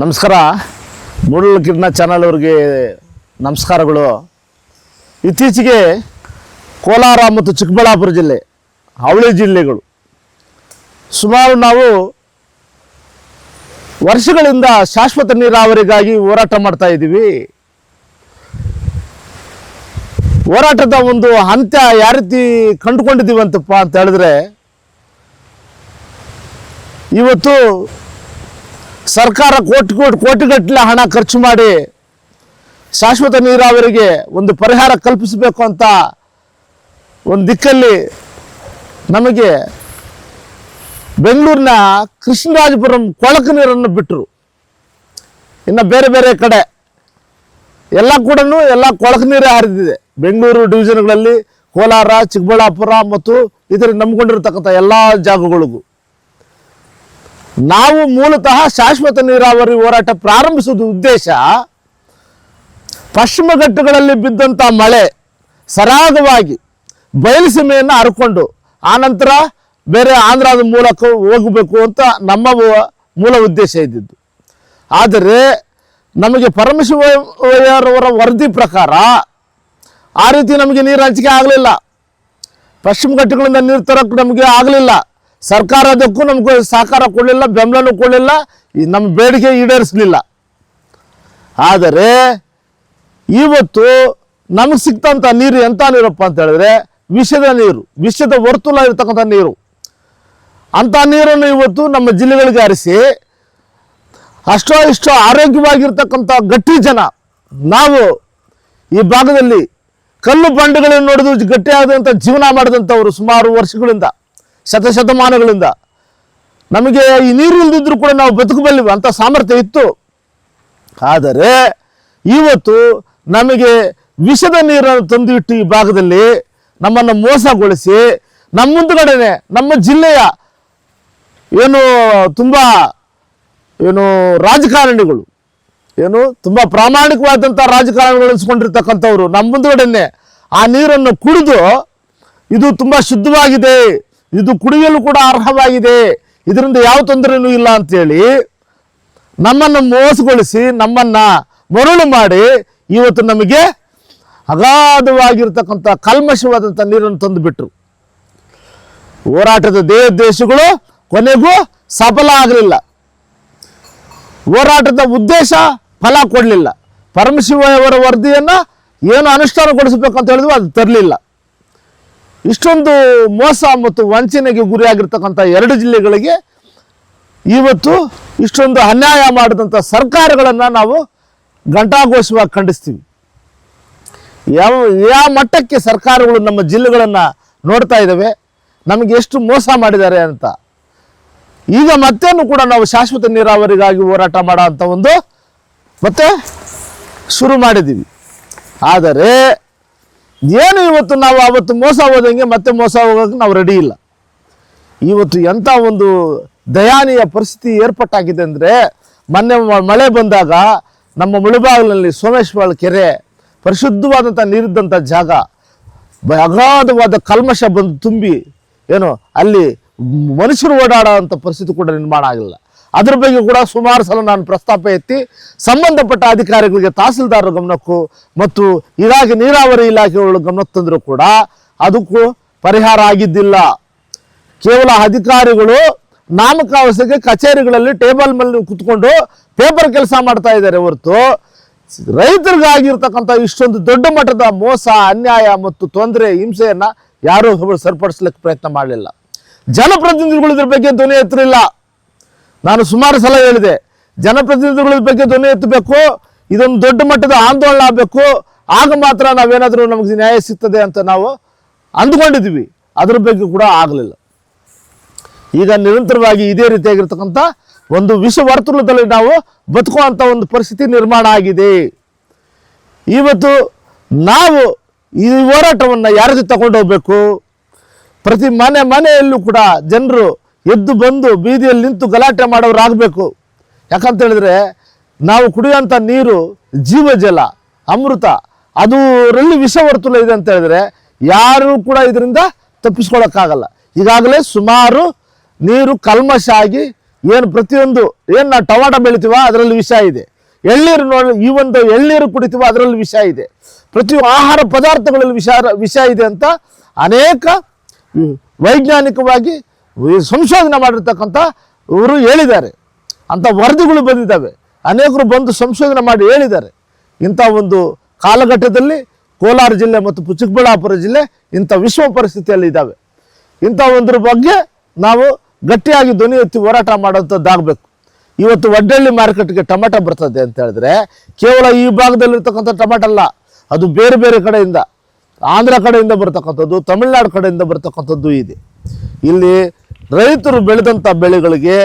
ನಮಸ್ಕಾರ. ಮೂಡಲ್ ಕಿರಣ ಚಾನಲ್ ಅವ್ರಿಗೆ ನಮಸ್ಕಾರಗಳು. ಇತ್ತೀಚೆಗೆ ಕೋಲಾರ ಮತ್ತು ಚಿಕ್ಕಬಳ್ಳಾಪುರ ಜಿಲ್ಲೆ ಅವಳಿ ಜಿಲ್ಲೆಗಳು. ಸುಮಾರು ನಾವು ವರ್ಷಗಳಿಂದ ಶಾಶ್ವತ ನೀರಾವರಿಗಾಗಿ ಹೋರಾಟ ಮಾಡ್ತಾ ಇದ್ದೀವಿ. ಹೋರಾಟದ ಒಂದು ಅಂತ್ಯ ಯಾವ ರೀತಿ ಕಂಡುಕೊಂಡಿದ್ದೀವಂತಪ್ಪ ಅಂತ ಹೇಳಿದ್ರೆ, ಇವತ್ತು ಸರ್ಕಾರ ಕೋಟಿ ಕೋಟಿ ಕೋಟಿಗಟ್ಟಲೆ ಹಣ ಖರ್ಚು ಮಾಡಿ ಶಾಶ್ವತ ನೀರಾವರಿಗೆ ಒಂದು ಪರಿಹಾರ ಕಲ್ಪಿಸಬೇಕು ಅಂತ ಒಂದು ದಿಕ್ಕಲ್ಲಿ ನಮಗೆ ಬೆಂಗಳೂರಿನ ಕೃಷ್ಣರಾಜಪುರಂ ಕೊಳಕು ನೀರನ್ನು ಬಿಟ್ಟರು. ಇನ್ನು ಬೇರೆ ಬೇರೆ ಕಡೆ ಎಲ್ಲ ಕೂಡ ಎಲ್ಲ ಕೊಳಕು ನೀರೇ ಹರಿದಿದೆ. ಬೆಂಗಳೂರು ಡಿವಿಷನ್ಗಳಲ್ಲಿ ಕೋಲಾರ, ಚಿಕ್ಕಬಳ್ಳಾಪುರ ಮತ್ತು ಇದರ ನಂಬಿಕೊಂಡಿರ್ತಕ್ಕಂಥ ಎಲ್ಲ ಜಾಗಗಳಿಗೂ. ನಾವು ಮೂಲತಃ ಶಾಶ್ವತ ನೀರಾವರಿ ಹೋರಾಟ ಪ್ರಾರಂಭಿಸುವ ಉದ್ದೇಶ. ಪಶ್ಚಿಮ ಘಟ್ಟಗಳಲ್ಲಿ ಬಿದ್ದಂಥ ಮಳೆ ಸರಾಗವಾಗಿ ಬಯಲುಸೀಮೆಯನ್ನು ಹರ್ಕೊಂಡು ಆನಂತರ ಬೇರೆ ಆಂಧ್ರದ ಮೂಲಕ ಹೋಗಬೇಕು ಅಂತ ನಮ್ಮ ಮೂಲ ಉದ್ದೇಶ ಇದ್ದಿದ್ದು. ಆದರೆ ನಮಗೆ ಪರಮೇಶ್ವರವರ ವರದಿ ಪ್ರಕಾರ ಆ ರೀತಿ ನಮಗೆ ನೀರು ಹಂಚಿಕೆ ಆಗಲಿಲ್ಲ. ಪಶ್ಚಿಮ ಘಟ್ಟಗಳಿಂದ ನೀರು ತರೋಕ್ಕೆ ನಮಗೆ ಆಗಲಿಲ್ಲ. ಸರ್ಕಾರ ಅದಕ್ಕೂ ನಮಗೆ ಸಹಕಾರ ಕೊಡಲಿಲ್ಲ, ಬೆಂಬಲನೂ ಕೊಡಲಿಲ್ಲ ನಮ್ಮ ಬೇಡಿಕೆ ಈಡೇರಿಸಲಿಲ್ಲ. ಆದರೆ ಇವತ್ತು ನಮಗೆ ಸಿಕ್ತಂಥ ನೀರು ಎಂಥ ನೀರಪ್ಪ ಅಂತ ಹೇಳಿದ್ರೆ ವಿಷದ ನೀರು, ವಿಷದ ವರ್ತುಲ ಇರ್ತಕ್ಕಂಥ ನೀರು. ಅಂಥ ನೀರನ್ನು ಇವತ್ತು ನಮ್ಮ ಜಿಲ್ಲೆಗಳಿಗೆ ಹರಿಸಿ ಅಷ್ಟೋ ಇಷ್ಟೋ ಆರೋಗ್ಯವಾಗಿರ್ತಕ್ಕಂಥ ಗಟ್ಟಿ ಜನ, ನಾವು ಈ ಭಾಗದಲ್ಲಿ ಕಲ್ಲು ಬಂಡೆಗಳನ್ನು ನೋಡಿದ್ರು ಗಟ್ಟಿಯಾದಂಥ ಜೀವನ ಮಾಡಿದಂಥವ್ರು ಸುಮಾರು ವರ್ಷಗಳಿಂದ. ಶತಶತಮಾನಗಳಿಂದ ನಮಗೆ ಈ ನೀರು ಕೂಡ ನಾವು ಬದುಕಬಲ್ಲಿವಿ ಅಂತ ಸಾಮರ್ಥ್ಯ ಇತ್ತು. ಆದರೆ ಇವತ್ತು ನಮಗೆ ವಿಷದ ನೀರನ್ನು ತಂದು ಇಟ್ಟು ಈ ಭಾಗದಲ್ಲಿ ನಮ್ಮನ್ನು ಮೋಸಗೊಳಿಸಿ ನಮ್ಮ ಮುಂದುಗಡೆನೆ ನಮ್ಮ ಜಿಲ್ಲೆಯ ಏನು ತುಂಬ ಏನು ರಾಜಕಾರಣಿಗಳು, ಏನು ತುಂಬ ಪ್ರಾಮಾಣಿಕವಾದಂಥ ರಾಜಕಾರಣಿಗಳು ಅನಿಸ್ಕೊಂಡಿರ್ತಕ್ಕಂಥವ್ರು ನಮ್ಮ ಮುಂದುಗಡೆನೆ ಆ ನೀರನ್ನು ಕುಡಿದು ಇದು ತುಂಬ ಶುದ್ಧವಾಗಿದೆ. ಇದು ಕುಡಿಯಲು ಕೂಡ ಅರ್ಹವಾಗಿದೆ. ಇದರಿಂದ ಯಾವ ತೊಂದರೆನೂ ಇಲ್ಲ ಅಂತೇಳಿ ನಮ್ಮನ್ನು ಮೋಸಗೊಳಿಸಿ ನಮ್ಮನ್ನು ಮರುಳು ಮಾಡಿ ಇವತ್ತು ನಮಗೆ ಅಗಾಧವಾಗಿರ್ತಕ್ಕಂಥ ಕಲ್ಮಶವಾದಂಥ ನೀರನ್ನು ತಂದುಬಿಟ್ರು. ಹೋರಾಟದ ದೇಹ ದೇಶಗಳು ಕೊನೆಗೂ ಸಫಲ ಆಗಲಿಲ್ಲ. ಹೋರಾಟದ ಉದ್ದೇಶ ಫಲ ಕೊಡಲಿಲ್ಲ. ಪರಮಶಿವಯವರ ವರದಿಯನ್ನು ಏನು ಅನುಷ್ಠಾನಗೊಳಿಸಬೇಕು ಅಂತ ಹೇಳಿದ್ವು ಅದು ತರಲಿಲ್ಲ. ಇಷ್ಟೊಂದು ಮೋಸ ಮತ್ತು ವಂಚನೆಗೆ ಗುರಿಯಾಗಿರ್ತಕ್ಕಂಥ ಎರಡು ಜಿಲ್ಲೆಗಳಿಗೆ ಇವತ್ತು ಇಷ್ಟೊಂದು ಅನ್ಯಾಯ ಮಾಡಿದಂಥ ಸರ್ಕಾರಗಳನ್ನು ನಾವು ಘಂಟಾಘೋಷವಾಗಿ ಖಂಡಿಸ್ತೀವಿ. ಯಾವ ಯಾವ ಮಟ್ಟಕ್ಕೆ ಸರ್ಕಾರಗಳು ನಮ್ಮ ಜಿಲ್ಲೆಗಳನ್ನು ನೋಡ್ತಾ ಇದ್ದಾವೆ ನಮಗೆ ಎಷ್ಟು ಮೋಸ ಮಾಡಿದ್ದಾರೆ ಅಂತ. ಈಗ ಮತ್ತೇನು ಕೂಡ ನಾವು ಶಾಶ್ವತ ನೀರಾವರಿಗಾಗಿ ಹೋರಾಟ ಮಾಡೋ ಅಂತ ಒಂದು ಮತ್ತೆ ಶುರು ಮಾಡಿದ್ದೀವಿ. ಆದರೆ ಏನು ಇವತ್ತು ನಾವು ಅವತ್ತು ಮೋಸ ಹೋದಂಗೆ ಮತ್ತೆ ಮೋಸ ಹೋಗೋಕೆ ನಾವು ರೆಡಿ ಇಲ್ಲ. ಇವತ್ತು ಎಂಥ ಒಂದು ದಯಾನೀಯ ಪರಿಸ್ಥಿತಿ ಏರ್ಪಟ್ಟಾಗಿದೆ ಅಂದರೆ ಮೊನ್ನೆ ಮಳೆ ಬಂದಾಗ ನಮ್ಮ ಮುಳುಬಾಗಿಲಿನಲ್ಲಿ ಸೋಮೇಶ್ವರ ಕೆರೆ ಪರಿಶುದ್ಧವಾದಂಥ ನೀರಿದ್ದಂಥ ಜಾಗ ಅಗಾಧವಾದ ಕಲ್ಮಶ ಬಂದು ತುಂಬಿ, ಏನು, ಅಲ್ಲಿ ಮನುಷ್ಯರು ಓಡಾಡೋಂಥ ಪರಿಸ್ಥಿತಿ ಕೂಡ ನಿರ್ಮಾಣ ಆಗಿಲ್ಲ. ಅದ್ರ ಬಗ್ಗೆ ಕೂಡ ಸುಮಾರು ಸಲ ನಾನು ಪ್ರಸ್ತಾಪ ಎತ್ತಿ ಸಂಬಂಧಪಟ್ಟ ಅಧಿಕಾರಿಗಳಿಗೆ ತಹಸೀಲ್ದಾರರ ಗಮನಕ್ಕೂ ಮತ್ತು ಇಲಾಖೆ ನೀರಾವರಿ ಇಲಾಖೆಗಳ ಗಮನ ತಂದರೂ ಕೂಡ ಅದಕ್ಕೂ ಪರಿಹಾರ ಆಗಿದ್ದಿಲ್ಲ. ಕೇವಲ ಅಧಿಕಾರಿಗಳು ನಾಮಕಾವಸಕ್ಕೆ ಕಚೇರಿಗಳಲ್ಲಿ ಟೇಬಲ್ ಮೇಲೆ ಕುತ್ಕೊಂಡು ಪೇಪರ್ ಕೆಲಸ ಮಾಡ್ತಾ ಇದ್ದಾರೆ ಹೊರತು ರೈತರಿಗಾಗಿರ್ತಕ್ಕಂಥ ಇಷ್ಟೊಂದು ದೊಡ್ಡ ಮಟ್ಟದ ಮೋಸ, ಅನ್ಯಾಯ ಮತ್ತು ತೊಂದರೆ, ಹಿಂಸೆಯನ್ನು ಯಾರೂ ಸರಿಪಡಿಸ್ಲಿಕ್ಕೆ ಪ್ರಯತ್ನ ಮಾಡಲಿಲ್ಲ. ಜನಪ್ರತಿನಿಧಿಗಳು ಇದ್ರ ಬಗ್ಗೆ ಧ್ವನಿ ಎತ್ತರಿಲ್ಲ. ನಾನು ಸುಮಾರು ಸಲ ಹೇಳಿದೆ, ಜನಪ್ರತಿನಿಧಿಗಳ ಬಗ್ಗೆ ಧ್ವನಿ ಎತ್ತಬೇಕು, ಇದೊಂದು ದೊಡ್ಡ ಮಟ್ಟದ ಆಂದೋಲನ ಆಗಬೇಕು, ಆಗ ಮಾತ್ರ ನಾವೇನಾದರೂ ನಮಗೆ ನ್ಯಾಯ ಸಿಗ್ತದೆ ಅಂತ ನಾವು ಅಂದ್ಕೊಂಡಿದ್ವಿ ಅದ್ರ ಬಗ್ಗೆ ಕೂಡ ಆಗಲಿಲ್ಲ. ಈಗ ನಿರಂತರವಾಗಿ ಇದೇ ರೀತಿಯಾಗಿರ್ತಕ್ಕಂಥ ಒಂದು ವಿಷ ವರ್ತುಲದಲ್ಲಿ ನಾವು ಬದುಕುವಂಥ ಒಂದು ಪರಿಸ್ಥಿತಿ ನಿರ್ಮಾಣ ಆಗಿದೆ. ಇವತ್ತು ನಾವು ಈ ಹೋರಾಟವನ್ನು ಯಾರ ಜೊತೆ ತಗೊಂಡು ಹೋಗಬೇಕು? ಪ್ರತಿ ಮನೆ ಮನೆಯಲ್ಲೂ ಕೂಡ ಜನರು ಎದ್ದು ಬಂದು ಬೀದಿಯಲ್ಲಿ ನಿಂತು ಗಲಾಟೆ ಮಾಡೋರಾಗಬೇಕು ಯಾಕಂತ ಹೇಳಿದ್ರೆ ನಾವು ಕುಡಿಯುವಂಥ ನೀರು ಜೀವಜಲ, ಅಮೃತ ಅದರಲ್ಲಿ ವಿಷವರ್ತುಲ ಇದೆ ಅಂತ ಹೇಳಿದ್ರೆ ಯಾರೂ ಕೂಡ ಇದರಿಂದ ತಪ್ಪಿಸ್ಕೊಳ್ಳೋಕ್ಕಾಗಲ್ಲ ಈಗಾಗಲೇ ಸುಮಾರು ನೀರು ಕಲ್ಮಶ ಆಗಿ ಏನು ಪ್ರತಿಯೊಂದು ಏನು ನಾವು ಟೊಮಾಟೊ ಬೆಳಿತೀವ ಅದರಲ್ಲಿ ವಿಷ ಇದೆ. ಎಳ್ನೀರು ನೋಡಿ ಈ ಒಂದು ಎಳ್ನೀರು ಕುಡಿತೀವ ಅದರಲ್ಲಿ ವಿಷ ಇದೆ. ಪ್ರತಿ ಆಹಾರ ಪದಾರ್ಥಗಳಲ್ಲಿ ವಿಷ ವಿಷ ಇದೆ ಅಂತ ಅನೇಕ ವೈಜ್ಞಾನಿಕವಾಗಿ ಸಂಶೋಧನೆ ಮಾಡಿರ್ತಕ್ಕಂಥ ಇವರು ಹೇಳಿದ್ದಾರೆ. ಅಂಥ ವರದಿಗಳು ಬಂದಿದ್ದಾವೆ. ಅನೇಕರು ಬಂದು ಸಂಶೋಧನೆ ಮಾಡಿ ಹೇಳಿದ್ದಾರೆ. ಇಂಥ ಒಂದು ಕಾಲಘಟ್ಟದಲ್ಲಿ ಕೋಲಾರ ಜಿಲ್ಲೆ ಮತ್ತು ಚಿಕ್ಕಬಳ್ಳಾಪುರ ಜಿಲ್ಲೆ ಇಂಥ ವಿಶ್ವ ಪರಿಸ್ಥಿತಿಯಲ್ಲಿ ಇದ್ದಾವೆ. ಇಂಥ ಒಂದ್ರ ಬಗ್ಗೆ ನಾವು ಗಟ್ಟಿಯಾಗಿ ಧ್ವನಿ ಎತ್ತಿ ಹೋರಾಟ ಮಾಡೋಂಥದ್ದಾಗಬೇಕು ಇವತ್ತು ಒಡ್ಡಳ್ಳಿ ಮಾರ್ಕೆಟ್ಗೆ ಟೊಮೆಟೊ ಬರ್ತದೆ ಅಂತ ಹೇಳಿದ್ರೆ ಕೇವಲ ಈ ಭಾಗದಲ್ಲಿರ್ತಕ್ಕಂಥ ಟೊಮೆಟೊ ಅಲ್ಲ, ಅದು ಬೇರೆ ಬೇರೆ ಕಡೆಯಿಂದ, ಆಂಧ್ರ ಕಡೆಯಿಂದ ಬರ್ತಕ್ಕಂಥದ್ದು, ತಮಿಳ್ನಾಡು ಕಡೆಯಿಂದ ಬರ್ತಕ್ಕಂಥದ್ದು ಇದೆ. ಇಲ್ಲಿ ರೈತರು ಬೆಳೆದಂಥ ಬೆಳೆಗಳಿಗೆ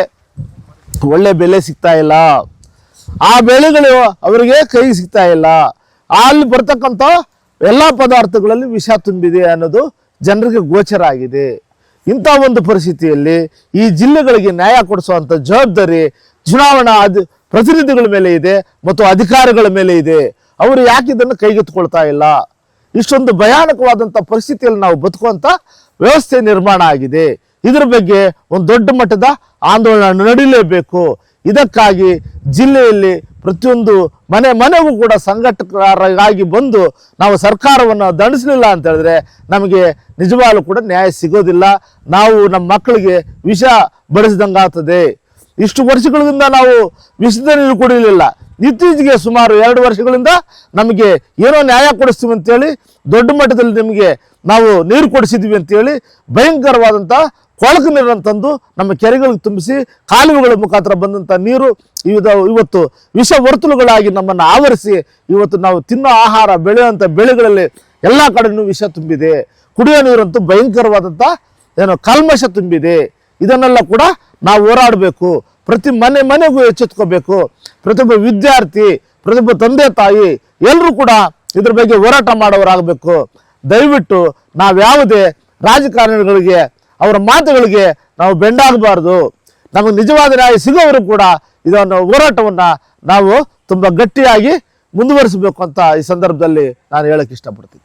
ಒಳ್ಳೆ ಬೆಲೆ ಸಿಗ್ತಾ ಇಲ್ಲ. ಆ ಬೆಳೆಗಳು ಅವರಿಗೆ ಕೈ ಸಿಗ್ತಾ ಇಲ್ಲ. ಅಲ್ಲಿ ಬರ್ತಕ್ಕಂಥ ಎಲ್ಲ ಪದಾರ್ಥಗಳಲ್ಲಿ ವಿಷ ತುಂಬಿದೆ ಅನ್ನೋದು ಜನರಿಗೆ ಗೋಚರ ಆಗಿದೆ. ಇಂಥ ಒಂದು ಪರಿಸ್ಥಿತಿಯಲ್ಲಿ ಈ ಜಿಲ್ಲೆಗಳಿಗೆ ನ್ಯಾಯ ಕೊಡಿಸುವಂಥ ಜವಾಬ್ದಾರಿ ಚುನಾವಣಾ ಅಧಿ ಪ್ರತಿನಿಧಿಗಳ ಮೇಲೆ ಇದೆ ಮತ್ತು ಅಧಿಕಾರಿಗಳ ಮೇಲೆ ಇದೆ. ಅವರು ಯಾಕೆ ಇದನ್ನು ಕೈಗೆತ್ತಿಕೊಳ್ತಾ ಇಲ್ಲ? ಇಷ್ಟೊಂದು ಭಯಾನಕವಾದಂಥ ಪರಿಸ್ಥಿತಿಯಲ್ಲಿ ನಾವು ಬದುಕುವಂಥ ವ್ಯವಸ್ಥೆ ನಿರ್ಮಾಣ ಆಗಿದೆ. ಇದರ ಬಗ್ಗೆ ಒಂದು ದೊಡ್ಡ ಮಟ್ಟದ ಆಂದೋಲನ ನಡೀಲೇಬೇಕು. ಇದಕ್ಕಾಗಿ ಜಿಲ್ಲೆಯಲ್ಲಿ ಪ್ರತಿಯೊಂದು ಮನೆ ಮನೆಗೂ ಕೂಡ ಸಂಘಟಕರಾಗಿ ಬಂದು ನಾವು ಸರ್ಕಾರವನ್ನು ದಂಡಿಸಲಿಲ್ಲ ಅಂತ ಹೇಳಿದ್ರೆ ನಮಗೆ ನಿಜವಾಗ್ಲೂ ಕೂಡ ನ್ಯಾಯ ಸಿಗೋದಿಲ್ಲ. ನಾವು ನಮ್ಮ ಮಕ್ಕಳಿಗೆ ವಿಷ ಬಡಿಸಿದಂಗಾಗ್ತದೆ. ಇಷ್ಟು ವರ್ಷಗಳಿಂದ ನಾವು ವಿಷದ ನೀರು ಕುಡಿಲಿಲ್ಲ. ಇತ್ತೀಚೆಗೆ ಸುಮಾರು ಎರಡು ವರ್ಷಗಳಿಂದ ನಮಗೆ ಏನೋ ನ್ಯಾಯ ಕೊಡಿಸ್ತೀವಿ ಅಂತೇಳಿ, ದೊಡ್ಡ ಮಟ್ಟದಲ್ಲಿ ನಿಮಗೆ ನಾವು ನೀರು ಕೊಡಿಸಿದ್ವಿ ಅಂತೇಳಿ ಭಯಂಕರವಾದಂಥ ಕೊಳಕು ನೀರನ್ನು ತಂದು ನಮ್ಮ ಕೆರೆಗಳಿಗೆ ತುಂಬಿಸಿ ಕಾಲುವೆಗಳ ಮುಖಾಂತರ ಬಂದಂಥ ನೀರು ಇವ ಇವತ್ತು ವಿಷ ವರ್ತುಲುಗಳಾಗಿ ನಮ್ಮನ್ನು ಆವರಿಸಿ ಇವತ್ತು ನಾವು ತಿನ್ನೋ ಆಹಾರ ಬೆಳೆಯುವಂಥ ಬೆಳೆಗಳಲ್ಲಿ ಎಲ್ಲ ಕಡೆನೂ ವಿಷ ತುಂಬಿದೆ. ಕುಡಿಯೋ ನೀರಂತೂ ಭಯಂಕರವಾದಂಥ ಏನು ಕಲ್ಮಶ ತುಂಬಿದೆ. ಇದನ್ನೆಲ್ಲ ಕೂಡ ನಾವು ಹೋರಾಡಬೇಕು. ಪ್ರತಿ ಮನೆ ಮನೆಗೂ ಎಚ್ಚೆತ್ಕೋಬೇಕು. ಪ್ರತಿಯೊಬ್ಬ ವಿದ್ಯಾರ್ಥಿ, ಪ್ರತಿಯೊಬ್ಬ ತಂದೆ ತಾಯಿ ಎಲ್ಲರೂ ಕೂಡ ಇದ್ರ ಬಗ್ಗೆ ಹೋರಾಟ ಮಾಡೋರಾಗಬೇಕು ದಯವಿಟ್ಟು ನಾವ್ಯಾವುದೇ ರಾಜಕಾರಣಿಗಳಿಗೆ, ಅವರ ಮಾತುಗಳಿಗೆ ನಾವು ಬೆಂಡಾಗಬಾರ್ದು. ನಮಗೆ ನಿಜವಾದ ನ್ಯಾಯ ಸಿಗೋವರು ಕೂಡ ಇದನ್ನು ಹೋರಾಟವನ್ನು ನಾವು ತುಂಬ ಗಟ್ಟಿಯಾಗಿ ಮುಂದುವರಿಸಬೇಕು ಅಂತ ಈ ಸಂದರ್ಭದಲ್ಲಿ ನಾನು ಹೇಳಕ್ಕೆ ಇಷ್ಟಪಡ್ತೀನಿ.